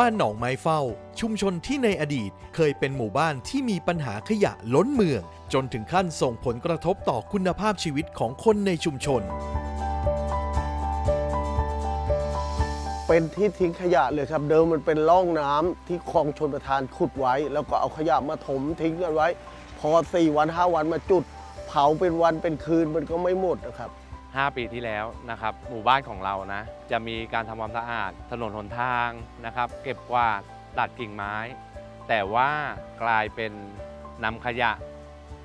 บ้านหนองไม้เฝ้า ชุมชนที่ในอดีตเคยเป็นหมู่บ้านที่มีปัญหาขยะล้นเมือง จนถึงขั้นส่งผลกระทบต่อคุณภาพชีวิตของคนในชุมชน เป็นที่ทิ้งขยะเลยครับ เดิมมันเป็นร่องน้ำที่คลองชนประทานขุดไว้ แล้วก็เอาขยะมาถมทิ้งกันไว้ พอสี่วันห้าวันมาจุด เผาเป็นวันเป็นคืนมันก็ไม่หมดนะครับ 5 ปีที่แล้วนะครับ หมู่บ้านของเรานะ จะมีการทำความสะอาด ถนนหนทางนะครับ เก็บกวาดตัดกิ่งไม้ แต่ว่ากลายเป็นนำขยะ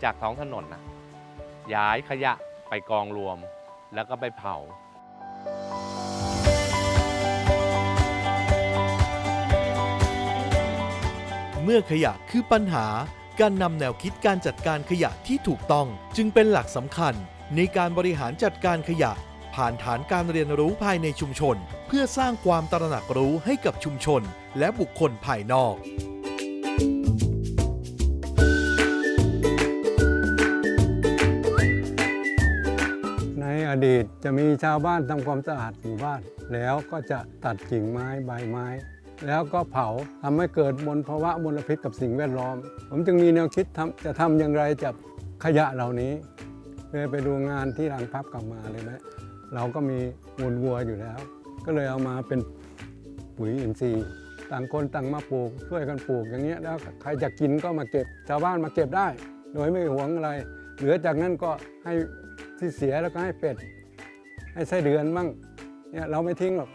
จากท้องถนนนะย้ายขยะไปกองรวม แล้วก็ไปเผาเมื่อขยะคือปัญหา การนำแนวคิดการจัดการขยะที่ถูกต้องจึงเป็นหลักสำคัญ ในการบริหารจัดการขยะ ผ่านฐานการเรียนรู้ภายในชุมชน เพื่อสร้างความตระหนักรู้ให้กับชุมชน และบุคคลภายนอกในอดีตจะมีชาวบ้านทำความสะอาดหมู่บ้าน แล้วก็จะตัดกิ่งไม้ใบไม้ แล้วก็เผาทำให้เกิดมลภาวะมลพิษกับสิ่งแวดล้อม ผมจึงมีแนวคิดทำจะทำอย่างไรจับขยะเหล่านี้ เลยไปดูงานที่รังพับกลับมาเลยนะเราก็มีมูลวัวอยู่แล้ว ก็เลยเอามาเป็นปุ๋ยอินทรีย์ต่างคนต่างมาปลูกช่วยกันปลูกอย่างเงี้ยแล้วใครจะกินก็มาเก็บชาวบ้านมาเก็บได้ โดยไม่หวงอะไร เหลือจากนั้นก็ให้ที่เสียแล้วก็ให้เป็ด ให้ไส้เดือนบ้างเนี่ยเราไม่ทิ้งหรอก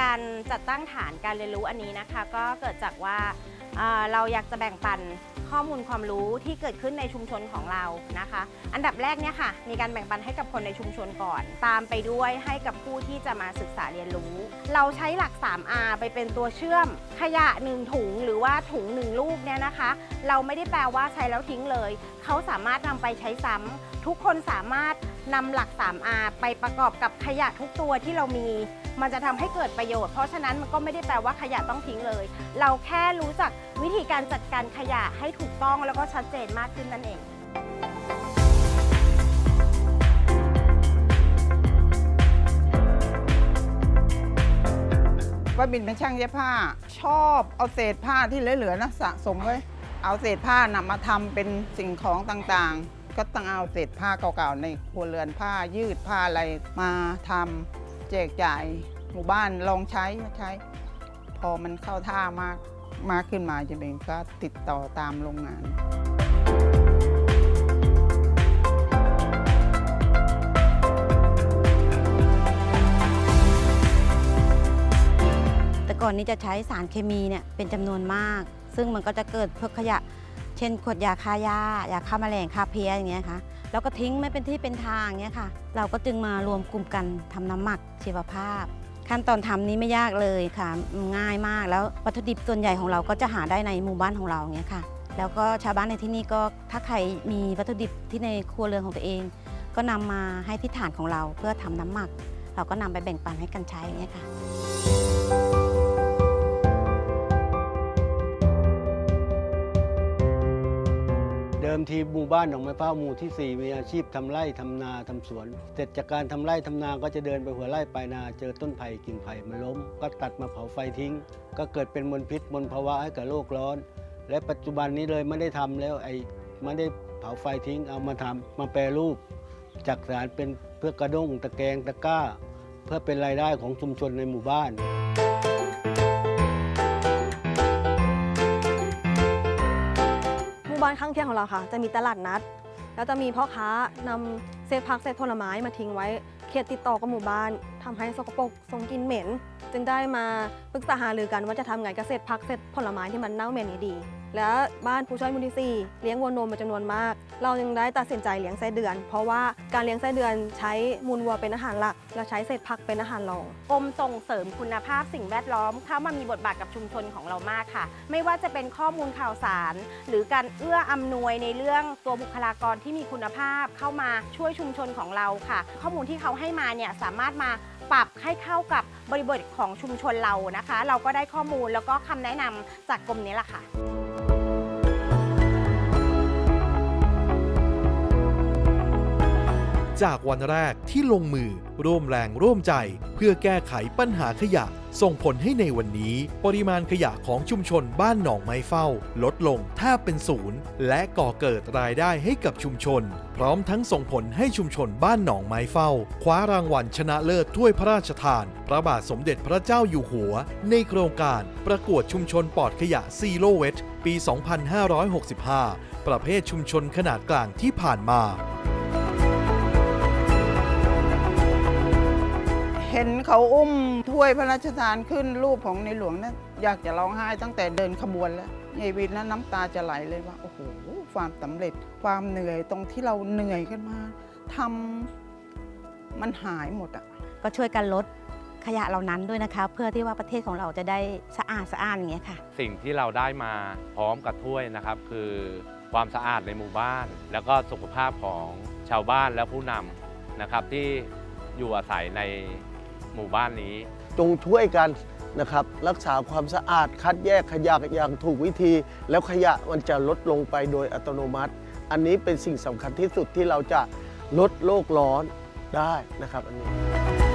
การจัดตั้งฐานการเรียนรู้อันนี้นะคะ ก็เกิดจากว่า เเราอยากจะแบ่งปันข้อมูลความรู้ที่เกิดขึ้นในชุมชนของเรานะคะ อันดับแรกเนี่ยค่ะ มีการแบ่งปันให้กับคนในชุมชนก่อน ตามไปด้วยให้กับผู้ที่จะมาศึกษาเรียนรู้ เราใช้หลัก 3R ไปเป็นตัวเชื่อม ขยะ1ถุงหรือว่าถุง1ลูกเนี่ยนะคะ เราไม่ได้แปลว่าใช้แล้วทิ้งเลย เขาสามารถนำไปใช้ซ้ำทุกคนสามารถนำหลัก 3R ไปประกอบกับขยะทุกตัวที่เรามี มันจะทำให้เกิดประโยชน์ เพราะฉะนั้นมันก็ไม่ได้แปลว่าขยะต้องทิ้งเลย เราแค่รู้จักวิธีการจัดการขยะให้ถูกต้องแล้วก็ชัดเจนมากขึ้นนั่นเองป้าบินเป็นช่างเย็บผ้า ชอบเอาเศษผ้าที่เหลือๆนะสะสมไว้ เอาเศษผ้านำมาทำเป็นสิ่งของต่างๆ ก็ต้องเอาเศษผ้าเก่าๆในครัวเรือนผ้ายืดผ้าอะไรมาทำ แจกจ่ายหมู่บ้านลองใช้ใช้ พอมันเข้าท่ามากมากขึ้นมาจะเป็นก็ติดต่อตามโรงงาน แต่ก่อนนี้จะใช้สารเคมีเนี่ยเป็นจำนวนมาก ซึ่งมันก็จะเกิดพวกขยะ เช่นขวดยาฆ่าหญ้ายาฆ่าแมลงฆ่าเพลี้ยอย่างเงี้ยค่ะ แล้วก็ทิ้งไม่เป็นที่เป็นทางเงี้ยค่ะ เราก็จึงมารวมกลุ่มกันทำน้ำหมักชีวภาพ ขั้นตอนทำนี้ไม่ยากเลยค่ะง่ายมากแล้ววัตถุดิบส่วนใหญ่ของเราก็จะหาได้ในหมู่บ้านของเราเงี้ยค่ะ แล้วก็ชาวบ้านในที่นี่ก็ถ้าใครมีวัตถุดิบที่ในครัวเรือนของตัวเอง ก็นำมาให้ที่ฐานของเราเพื่อทำน้ำหมัก เราก็นำไปแบ่งปันให้กันใช้เงี้ยค่ะ ดิมทีหมู่บ้านหนองไม้เป้าหมู่ที่ 4 มีอาชีพทำไร่ทำนาทำสวน เสร็จจากการทำไร่ทำนาก็จะเดินไปหัวไร่ปลายนาเจอต้นไผ่กิ่งไผ่มันล้ม ก็ตัดมาเผาไฟทิ้ง ก็เกิดเป็นมลพิษมลภาวะให้กับโลกร้อน และปัจจุบันนี้เลยไม่ได้ทำแล้วไอ้ไม่ได้เผาไฟทิ้งเอามาทำมาแปรรูป จากสารเป็นเพื่อกระด้งตะแกรงตะกร้า เพื่อเป็นรายได้ของชุมชนในหมู่บ้านานข้างเคียงของเราค่ะ จะมีตลาดนัด แล้วจะมีพ่อค้านำเศษผักเศษผลไม้มาทิ้งไว้เขตติดต่อกับหมู่บ้านทำให้สกปรกส่งกลิ่นเหม็น จึงได้มาปรึกษาหารือกันว่าจะทำไงกับเศษผักเศษผลไม้ที่มันเน่าเหม็นนี้ดี และบ้านผู้ช่วยมูลที่สี่เลี้ยงวัวนมเป็นจำนวนมาก เราจึงได้ตัดสินใจเลี้ยงไส้เดือน เพราะว่าการเลี้ยงไส้เดือนใช้มูลวัวเป็นอาหารหลัก และใช้เศษผักเป็นอาหารรองกรมส่งเสริมคุณภาพสิ่งแวดล้อมเข้ามามีบทบาทกับชุมชนของเรามากค่ะ ไม่ว่าจะเป็นข้อมูลข่าวสาร หรือการเอื้ออำนวยในเรื่องตัวบุคลากรที่มีคุณภาพเข้ามาช่วยชุมชนของเราค่ะ ข้อมูลที่เขาให้มาเนี่ยสามารถมาปรับให้เข้ากับบริบทของชุมชนเรานะคะ เราก็ได้ข้อมูลแล้วก็คำแนะนำจากกรมนี้แหละค่ะ จากวันแรกที่ลงมือร่วมแรงร่วมใจ เพื่อแก้ไขปัญหาขยะ ส่งผลให้ในวันนี้ ปริมาณขยะของชุมชนบ้านหนองไม้เฝ้า ลดลงแทบเป็นศูนย์ และก่อเกิดรายได้ให้กับชุมชน พร้อมทั้งส่งผลให้ชุมชนบ้านหนองไม้เฝ้า คว้ารางวัลชนะเลิศถ้วยพระราชทาน พระบาทสมเด็จพระเจ้าอยู่หัว ในโครงการประกวดชุมชนปลอดขยะซีโรเวทปี 2565 ประเภทชุมชนขนาดกลางที่ผ่านมา เห็นเขาอุ้มถ้วยพระราชทานขึ้นรูปของในหลวงนะอยากจะร้องไห้ตั้งแต่เดินขบวนแล้วยายวินนั้นน้ำตาจะไหลเลยว่าโอ้โหความสำเร็จ ความเหนื่อยตรงที่เราเหนื่อยกันมาทำมันหายหมดอะก็ช่วยกันลดขยะเหล่านั้นด้วยนะคะ เพื่อที่ว่าประเทศของเราจะได้สะอาดสะอาดอย่างเงี้ยค่ะ สิ่งที่เราได้มาพร้อมกับถ้วยนะครับ คือความสะอาดในหมู่บ้าน แล้วก็สุขภาพของชาวบ้านและผู้นำนะครับที่อยู่อาศัยใน หมู่บ้านนี้ จงช่วยกันนะครับรักษาความสะอาดคัดแยกขยะอย่างถูกวิธี แล้วขยะมันจะลดลงไปโดยอัตโนมัติ อันนี้เป็นสิ่งสำคัญที่สุดที่เราจะลดโลกร้อนได้นะครับอันนี้